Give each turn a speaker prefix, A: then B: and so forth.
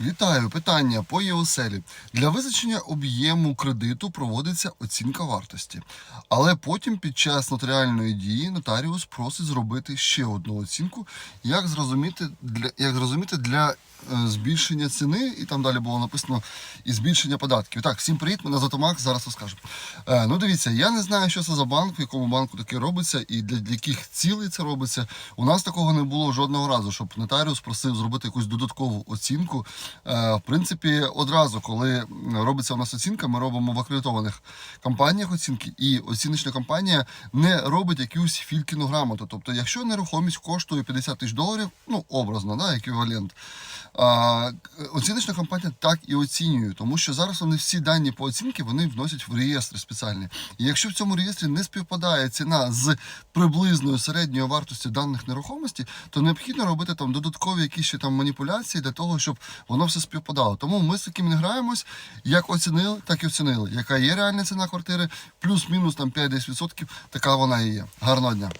A: Вітаю! Питання по ЄОСЕЛі. Для визначення об'єму кредиту проводиться оцінка вартості. Але потім під час нотаріальної дії нотаріус просить зробити ще одну оцінку, як зрозуміти для, як зрозуміти для збільшення ціни, і там далі було написано і збільшення податків. Так, всім привіт, мене звати Макс, зараз розкажу. Е, ну дивіться, я не знаю, що це за банк, в якому банку таке робиться, і для, для яких цілей це робиться. У нас такого не було жодного разу, щоб нотаріус просив зробити якусь додаткову оцінку. Е, В принципі, одразу, коли робиться у нас оцінка, ми робимо в акредитованих компаніях оцінки, і оціночна компанія не робить якусь фількіну грамоту. Тобто, якщо нерухомість коштує 50 тисяч доларів, ну образно, да, еквівалент. Оціночна компанія так і оцінює, тому що зараз вони всі дані по оцінці вони вносять в реєстри спеціальні. І якщо в цьому реєстрі не співпадає ціна з приблизною середньою вартістю даних нерухомості, то необхідно робити там додаткові якісь ще там маніпуляції для того, щоб воно все співпадало. Тому ми з таким не граємось. Як оцінили, так і оцінили. Яка є реальна ціна квартири, плюс-мінус там 5-10%, така вона і є. Гарного дня.